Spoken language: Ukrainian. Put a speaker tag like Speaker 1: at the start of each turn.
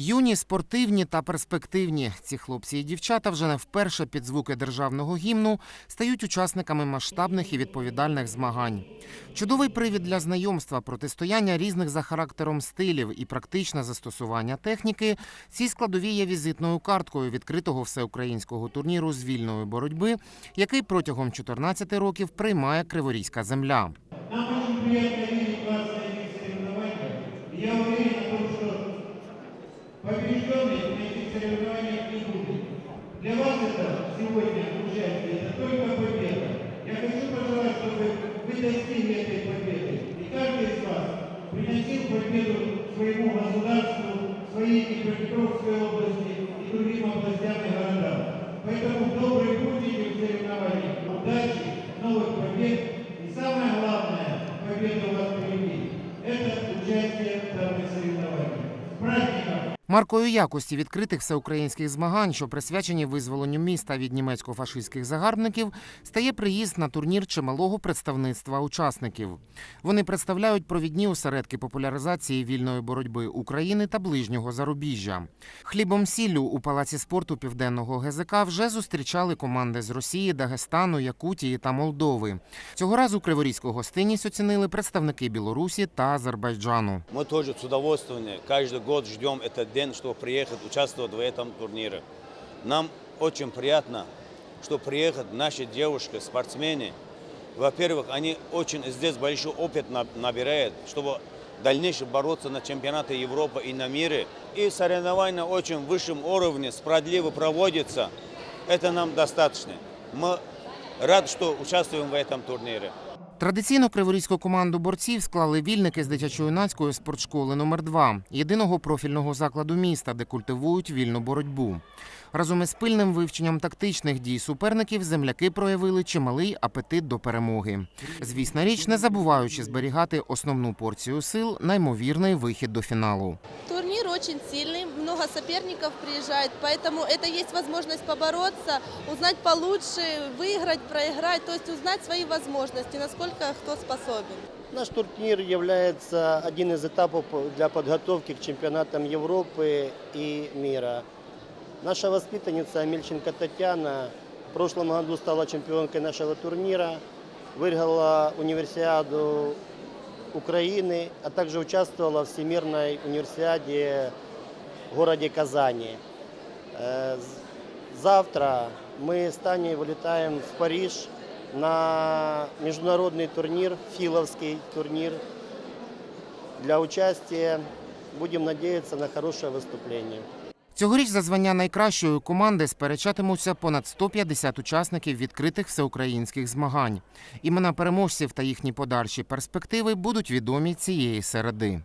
Speaker 1: Юні, спортивні та перспективні. Ці хлопці і дівчата вже не вперше під звуки державного гімну стають учасниками масштабних і відповідальних змагань. Чудовий привід для знайомства, протистояння різних за характером стилів і практичне застосування техніки. Ці складові є візитною карткою відкритого всеукраїнського турніру з вільної боротьби, який протягом 14 років приймає Криворізька земля.
Speaker 2: Нам очень приятно побежденных на этих соревнованиях не будет. Для вас это сегодня участие, это только победа. Я хочу пожелать, чтобы вы достигли этой победы. И каждый из вас приносил победу своему государству, своей Днепропетровской области и другим областям и городам. Поэтому добрый путь этих соревнований, удачи, новых побед и самое главное,
Speaker 1: Маркою якості відкритих всеукраїнських змагань, що присвячені визволенню міста від німецько-фашистських загарбників, стає приїзд на турнір чималого представництва учасників. Вони представляють провідні осередки популяризації вільної боротьби України та ближнього зарубіжжя. Хлібом сіллю у палаці спорту південного ГЗК вже зустрічали команди з Росії, Дагестану, Якутії та Молдови. Цього разу криворізьку гостинність оцінили представники Білорусі та Азербайджану.
Speaker 3: Мы тоже с удовольствием каждый год ждем этот день, Чтобы приехать участвовать в этом турнире. Нам очень приятно, что приехать наши девушки, спортсмены. Во-первых, они очень здесь большой опыт на- набирают, чтобы в бороться на чемпионаты Европы и на мире. И соревнования очень высшем уровне, справедливо проводятся. Это нам достаточно. Мы рады, что участвуем в этом турнире.
Speaker 1: Традиційно криворізьку команду борців склали вільники з дитячо-юнацької спортшколи номер 2 єдиного профільного закладу міста, де культивують вільну боротьбу. Разом із пильним вивченням тактичних дій суперників земляки проявили чималий апетит до перемоги. Звісна річ, не забуваючи зберігати основну порцію сил на ймовірний вихід до фіналу.
Speaker 4: Очень сильный, много соперников приезжает, поэтому это есть возможность побороться, узнать получше, выиграть, проиграть, то есть узнать свои возможности, насколько кто способен.
Speaker 5: Наш турнир является один из этапов для подготовки к чемпионатам Европы и мира. Наша воспитанница Амельченко Татьяна в прошлом году стала чемпионкой нашего турнира, выиграла универсиаду Украины, а также участвовала в Всемирной универсиаде в городе Казани. Э, з- Завтра мы с Таней вылетаем в Париж на международный турнир, филовский турнир. Для участия будем надеяться на хорошее выступление.
Speaker 1: Цьогоріч за звання найкращої команди сперечатимуться понад 150 учасників відкритих всеукраїнських змагань. Імена переможців та їхні подальші перспективи будуть відомі цієї середи.